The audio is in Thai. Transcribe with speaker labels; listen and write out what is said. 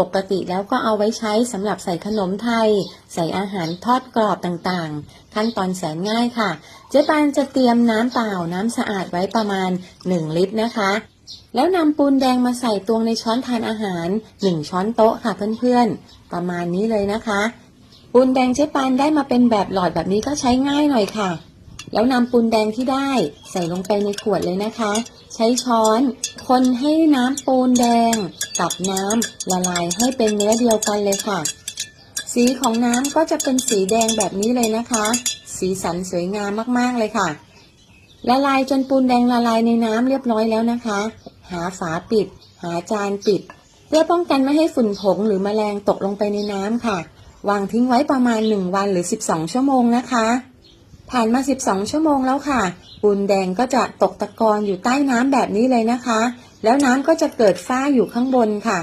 Speaker 1: ปกติแล้วก็เอาไว้ใช้สำหรับใส่ขนมไทย ใส่อาหารทอดกรอบต่างๆ ขั้นตอนแสนง่ายค่ะ เจ๊ปานจะเตรียมน้ำเปล่าน้ำสะอาดไว้ประมาณ 1 ลิตรนะคะ แล้วนำปูนแดงมาใส่ตวงในช้อนทานอาหาร 1 ช้อนโต๊ะค่ะเพื่อนๆ ประมาณนี้เลยนะคะ ปูนแดงเจ๊ปานได้มาเป็นแบบหลอดแบบนี้ก็ใช้ง่ายหน่อยค่ะ แล้วนำปูนแดงที่ได้ใส่ลงไปในขวดเลยนะคะ ใช้ช้อนคนให้น้ำปูนแดงกับน้ำละลายให้เป็นเนื้อเดียวกันเลยค่ะ สีของน้ำก็จะเป็นสีแดงแบบนี้เลยนะคะ สีสันสวยงามมากๆเลยค่ะ ละลายจนปูนแดงละลายในน้ำเรียบร้อยแล้วนะคะ หาฝาปิด หาจานปิด เพื่อป้องกันไม่ให้ฝุ่นผงหรือแมลงตกลงไปในน้ำค่ะ วางทิ้งไว้ประมาณ 1 วันหรือ 12 ชั่วโมงนะคะ ผ่านมา 12 ชั่วโมงแล้วค่ะ ปูนแดงก็จะตกตะกอนอยู่ใต้น้ำแบบนี้เลยนะคะ แล้วน้ำก็จะเกิดฝ้าอยู่ข้างบนค่ะ